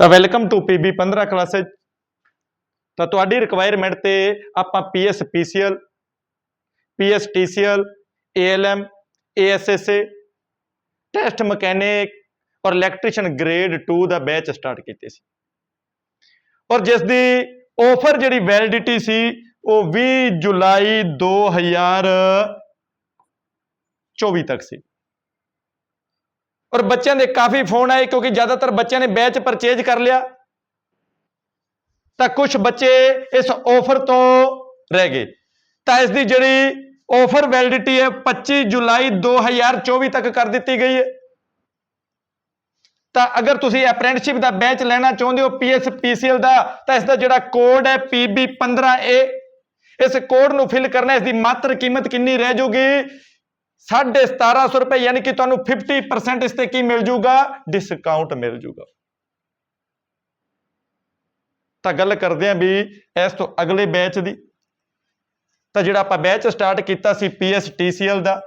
ਤਾਂ welcome to PB 15 classes ਤਾਂ ਤੁਹਾਡੀ ਰਿਕੁਆਇਰਮੈਂਟ ਤੇ ਆਪਾਂ PS PCL PS TCL ALM ASSA test mechanic ਔਰ ਇਲੈਕਟ੍ਰੀਸ਼ੀਅਨ ਗ੍ਰੇਡ 2 ਦਾ ਬੈਚ ਸਟਾਰਟ ਕੀਤੇ ਸੀ। ਔਰ ਜਿਸ ਦੀ ਆਫਰ ਜਿਹੜੀ ਵੈਲਿਡਿਟੀ ਸੀ, ਉਹ 20 ਜੁਲਾਈ 2024 ਤੱਕ ਸੀ। ਔਰ ਬੱਚਿਆਂ ਦੇ ਕਾਫੀ ਫੋਨ ਆਏ ਕਿਉਂਕਿ ਜ਼ਿਆਦਾਤਰ ਬੱਚਿਆਂ ਨੇ ਬੈਚ ਪਰਚੇਜ ਕਰ ਲਿਆ। ਤਾਂ ਕੁਝ ਬੱਚੇ ਇਸ ਆਫਰ ਤੋਂ ਰਹਿ ਗਏ। ਤਾਂ ਇਸ ਦੀ ਜਿਹੜੀ ਆਫਰ ਵੈਲਿਡਿਟੀ ਹੈ 25 ਜੁਲਾਈ 2024 ਤੱਕ ਕਰ ਦਿੱਤੀ ਗਈ ਹੈ। ਤਾਂ ਅਗਰ ਤੁਸੀਂ ਅਪ੍ਰੈਂਟਿਸਸ਼ਿਪ ਦਾ ਬੈਚ ਲੈਣਾ ਚਾਹੁੰਦੇ ਹੋ ਪੀਐਸ ਪੀਸੀਐਲ ਦਾ, ਤਾਂ ਇਸ ਦਾ ਜਿਹੜਾ ਕੋਡ ਹੈ PB15A ਇਸ ਕੋਡ ਨੂੰ ਫਿਲ ਕਰਨਾ ਇਸ ਦੀ ਮਾਤਰ ਕੀਮਤ ਕਿੰਨੀ ਰਹਿ ਜਾਊਗੀ 1750 ਰੁਪਏ, ਯਾਨੀ ਕਿ ਤੁਹਾਨੂੰ 50% ਇਸ ਤੇ ਕੀ ਮਿਲ ਜੂਗਾ? ਡਿਸਕਾਊਂਟ ਮਿਲ ਜੂਗਾ। ਤਾਂ ਗੱਲ ਕਰਦੇ ਆਂ ਵੀ ਇਸ ਤੋਂ ਅਗਲੇ ਬੈਚ ਦੀ। ਤਾਂ ਜਿਹੜਾ ਆਪਾਂ ਬੈਚ ਸਟਾਰਟ ਕੀਤਾ ਸੀ PSTCL ਦਾ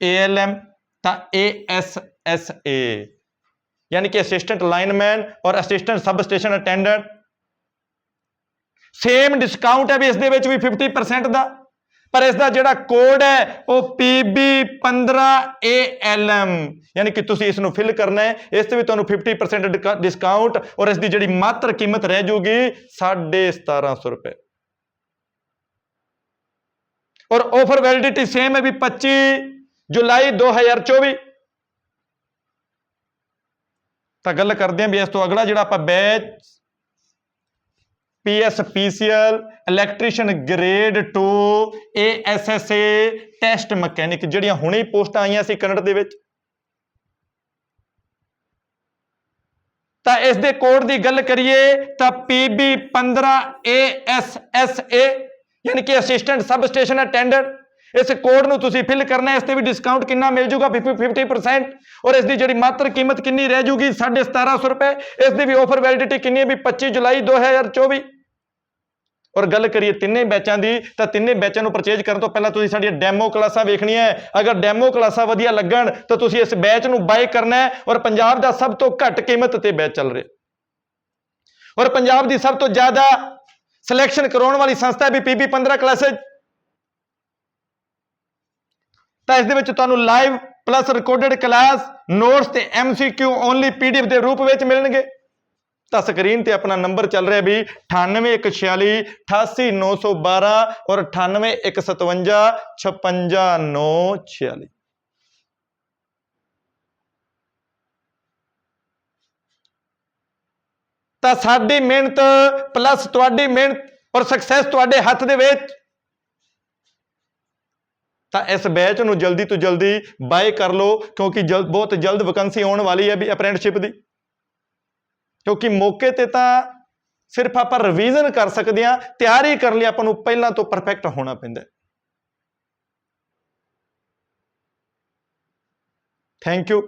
ALM ਤਾਂ ASSA ਯਾਨੀ ਕਿ ਅਸਿਸਟੈਂਟ ਲਾਈਨਮੈਨ ਔਰ assistant sub station attendant same discount ਹੈ ਵੀ ਇਸ ਦੇ ਵਿੱਚ ਵੀ 50% ਦਾ। ਪਰ ਇਸ ਦਾ ਜਿਹੜਾ ਕੋਡ ਹੈ, ਉਹ PB15ALM ਯਾਨੀ ਕਿ ਤੁਸੀਂ ਇਸ ਨੂੰ ਫਿਲ ਕਰਨਾ ਹੈ, ਇਸ ਤੇ ਵੀ ਤੁਹਾਨੂੰ 50% ਡਿਸਕਾਊਂਟ ਔਰ ਇਸ ਦੀ ਜਿਹੜੀ ਮਾਤਰ ਕੀਮਤ ਰਹਿ ਜਾਊਗੀ 1750 ਰੁਪਏ। ਔਰ ਆਫਰ ਵੈਲਿਡਿਟੀ ਸੇਮ ਹੈ ਵੀ 25 ਜੁਲਾਈ 2024 ਤਾਂ ਗੱਲ ਕਰਦੇ ਹਾਂ ਵੀ ਇਸ ਤੋਂ ਅਗਲਾ ਜਿਹੜਾ ਆਪਾਂ batch PSPCL electrician grade 2 ASSA test mechanic ਜਿਹੜੀਆਂ ਹੁਣੇ ਪੋਸਟਾਂ ਆਈਆਂ ਸੀ ਕਨੜ ਦੇ ਵਿੱਚ। ਤਾਂ ਇਸ ਦੇ ਕੋਡ ਦੀ ਗੱਲ ਕਰੀਏ ਤਾਂ PB15ASSA ਯਾਨੀ ਕਿ ਅਸਿਸਟੈਂਟ ਸਬ ਸਟੇਸ਼ਨ ਅਟੈਂਡੈਂਟ ਇਸ ਕੋਡ ਨੂੰ ਤੁਸੀਂ ਫਿਲ ਕਰਨਾ ਹੈ ਇਸ ਤੇ ਵੀ ਡਿਸਕਾਊਂਟ ਕਿੰਨਾ ਮਿਲ ਜੂਗਾ 50% ਔਰ ਇਸ ਦੀ ਜਿਹੜੀ ਮਾਤਰ ਕੀਮਤ ਕਿੰਨੀ ਰਹਿ ਜੂਗੀ? 1750 ਰੁਪਏ। ਇਸ ਦੀ ਵੀ ਆਫਰ ਵੈਲਿਡਿਟੀ ਕਿੰਨੀ ਹੈ ਵੀ 25 ਜੁਲਾਈ 2024 ਔਰ ਗੱਲ ਕਰੀਏ ਤਿੰਨੇ ਬੈਚਾਂ ਦੀ, ਤਾਂ ਤਿੰਨੇ ਬੈਚਾਂ ਨੂੰ ਪਰਚੇਜ ਕਰਨ ਤੋਂ ਪਹਿਲਾਂ ਤੁਸੀਂ ਸਾਡੀਆਂ ਡੈਮੋ ਕਲਾਸਾਂ ਵੇਖਣੀਆਂ ਹੈ। ਅਗਰ ਡੈਮੋ ਕਲਾਸਾਂ ਵਧੀਆ ਲੱਗਣ, ਤਾਂ ਤੁਸੀਂ ਇਸ ਬੈਚ ਨੂੰ ਬਾਏ ਕਰਨਾ ਹੈ ਔਰ ਪੰਜਾਬ ਦਾ ਸਭ ਤੋਂ ਘੱਟ ਕੀਮਤ ਤੇ ਬੈਚ ਚੱਲ ਰਿਹਾ। ਔਰ ਪੰਜਾਬ ਦੀ ਸਭ ਤੋਂ ਜ਼ਿਆਦਾ ਸਿਲੈਕਸ਼ਨ ਕਰਾਉਣ ਵਾਲੀ ਸੰਸਥਾ ਹੈ ਵੀ ਪੀਬੀ 15 ਕਲਾਸਿਸ ਤਾਂ ਇਸ ਦੇ ਵਿੱਚ ਤੁਹਾਨੂੰ live plus recorded class notes ਤੇ ਐਮਸੀਕਿਊ ਓਨਲੀ ਪੀਡੀਐਫ ਦੇ ਰੂਪ ਵਿੱਚ ਮਿਲਣਗੇ। ਤਾਂ ਸਕਰੀਨ ਤੇ ਆਪਣਾ ਨੰਬਰ ਚੱਲ ਰਿਹਾ ਵੀ 9816 88912 ਔਰ 9815 56946 ਤਾਂ ਸਾਡੀ ਮਿਹਨਤ ਪਲੱਸ ਤੁਹਾਡੀ ਮਿਹਨਤ ਔਰ ਸਕਸੈਸ ਤੁਹਾਡੇ ਹੱਥ ਦੇ ਵਿੱਚ। ਤਾਂ ਇਸ ਬੈਚ ਨੂੰ ਜਲਦੀ ਤੋਂ ਜਲਦੀ ਬਾਏ ਕਰ ਲਓ, ਕਿਉਂਕਿ ਜਲਦ ਬਹੁਤ ਜਲਦ ਵੈਕੈਂਸੀ ਆਉਣ ਵਾਲੀ ਹੈ ਵੀ ਅਪ੍ਰੈਂਟਿਸਸ਼ਿਪ ਦੀ। ਕਿਉਂਕਿ ਮੌਕੇ ਤੇ ਤਾਂ ਸਿਰਫ ਆਪਾਂ ਰਿਵੀਜ਼ਨ ਕਰ ਸਕਦੇ ਹਾਂ, ਤਿਆਰੀ ਕਰਨ ਲਈ, ਆਪਾਂ ਨੂੰ ਪਹਿਲਾਂ ਤੋਂ ਪਰਫੈਕਟ ਹੋਣਾ ਪੈਂਦਾ ਥੈਂਕ ਯੂ